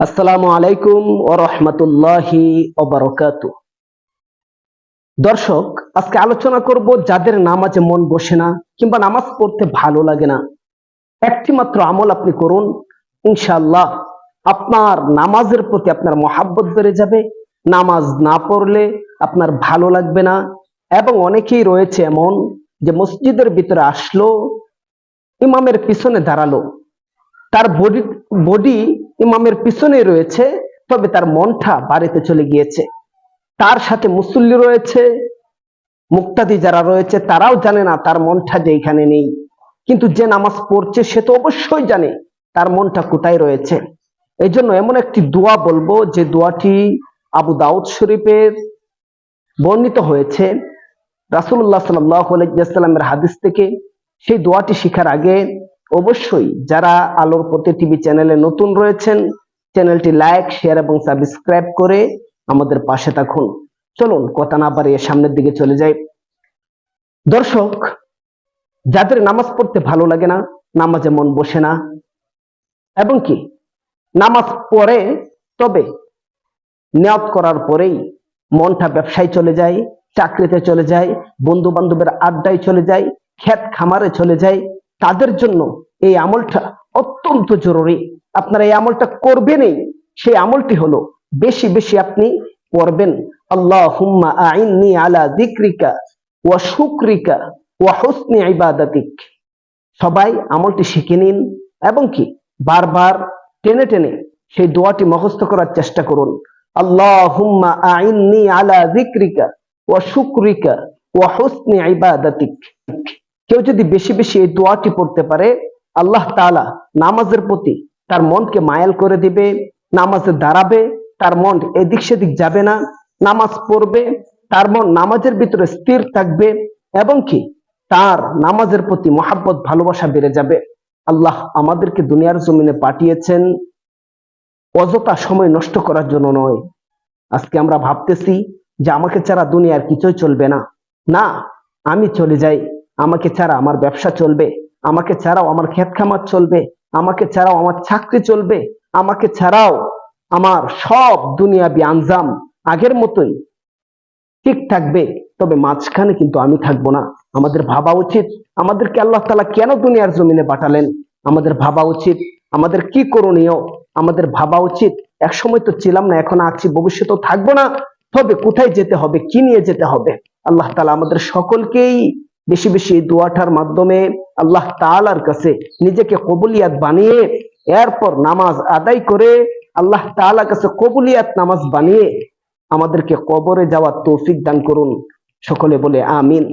আসসালামু আলাইকুম ও রহমতুল্লাহি দর্শক, আজকে আলোচনা করব যাদের নামাজে মন বসে না কিংবা নামাজ পড়তে ভালো লাগে না। একটি মাত্র আমল আপনি করুন, ইনশাআল্লাহ আপনার নামাজের প্রতি আপনার মহাব্বত বেড়ে যাবে। নামাজ না পড়লে আপনার ভালো লাগবে না এবং অনেকেই রয়েছে এমন যে মসজিদের ভিতরে আসলো, ইমামের পিছনে দাঁড়াল। তার বডি বডি ইমামের পিছনে রয়েছে, তবে তার মনটা বাড়িতে চলে গিয়েছে। তার সাথে মুসল্লি রয়েছে, মুক্তাদি যারা রয়েছে, তারাও জানে না তার মনটা যে এখানে নেই। কিন্তু যে নামাজ পড়ছে, সে তো অবশ্যই জানে তার মনটা কোথায় রয়েছে। এই জন্য এমন একটি দোয়া বলব, যে দোয়াটি আবু দাউদ শরীফের বর্ণিত হয়েছে। রাসুল্লাহ সাল্লামের হাদিস থেকে। সেই দোয়াটি শিখার আগে অবশ্যই যারা আলোর পথে টিভি চ্যানেলে নতুন রয়েছেন, চ্যানেলটি লাইক, শেয়ার এবং সাবস্ক্রাইব করে আমাদের পাশে থাকুন। চলুন, কথা না বাড়িয়ে সামনের দিকে চলে যাই। দর্শক, যাদের নামাজ পড়তে ভালো লাগে না, নামাজে মন বসে না, এবং কি, নামাজ পড়ে, তবে নিয়ত করার পরেই মনটা ব্যবসায় চলে যায়, চাকরিতে চলে যায় বন্ধু বান্ধবের আড্ডায় চলে যায় ক্ষেত খামারে চলে যায়, তাদের জন্য এই আমলটা অত্যন্ত জরুরি। আপনারা এই আমলটা করবেনই। সেই আমলটি হলো, বেশি বেশি আপনি পড়বেন। আল্লাহ হুম্মা আইননি আলা দিক্রিকা ওয়া শুক্রিকা ওয়া হুসনি ইবাদাতিক। সবাই আমলটি শিখে নিন এবং কি, বারবার টেনে টেনে সেই দোয়াটি মুখস্থ করার চেষ্টা করুন। আল্লাহ হুম্মা আইননি আলা দিক্রিকা ওয়া শুক্রিকা ওয়া হুসনি ইবাদাতিক। কেউ যদি বেশি বেশি এই দোয়াটি পড়তে পারে আল্লাহ তাআলা নামাজের প্রতি তার মনকে মায়াল করে দিবে, নামাজে দাঁড়াবে, তার মন এদিক সেদিক যাবে না, নামাজ পড়বে, তার মন নামাজের ভিতরে স্থির থাকবে এবং কি তার নামাজের প্রতি মহাব্বত, ভালোবাসা বেড়ে যাবে। আল্লাহ আমাদেরকে দুনিয়ার জমিনে পাঠিয়েছেন অযথা সময় নষ্ট করার জন্য নয়। আজকে আমরা ভাবতেছি যে আমাকে ছাড়া দুনিয়ার কিছুই চলবে না। না, আমি চলে যাই, আমাকে ছাড়া আমার ব্যবসা চলবে। আমাকে ছাড়াও আমার ক্ষেত খামার চলবে, আমাকে ছাড়াও আমার চাকরি চলবে, আমাকে ছাড়াও আমার সব দুনিয়াবি আঞ্জাম আগের মতোই ঠিক থাকবে, তবে মাঝখানে কিন্তু আমি থাকব না। আমাদের ভাবা উচিত, আমাদেরকে আল্লাহ তালা কেন দুনিয়ার জমিনে পাঠালেন? আমাদের ভাবা উচিত, আমাদের কি করণীয়? আমাদের ভাবা উচিত এক সময় তো ছিলাম না, এখন আছি, ভবিষ্যতেও থাকব না। তবে কোথায় যেতে হবে, কি নিয়ে যেতে হবে? আল্লাহ তালা আমাদের সকলকেই বেশি বেশি দোয়াটার মাধ্যমে আল্লাহ তালার কাছে নিজেকে কবুলিয়াত বানিয়ে, এরপর নামাজ আদায় করে আল্লাহ তাআলার কাছে কবুলিয়াত নামাজ বানিয়ে আমাদেরকে কবরে যাওয়ার তৌফিক দান করুন। সকলে বলে আমিন।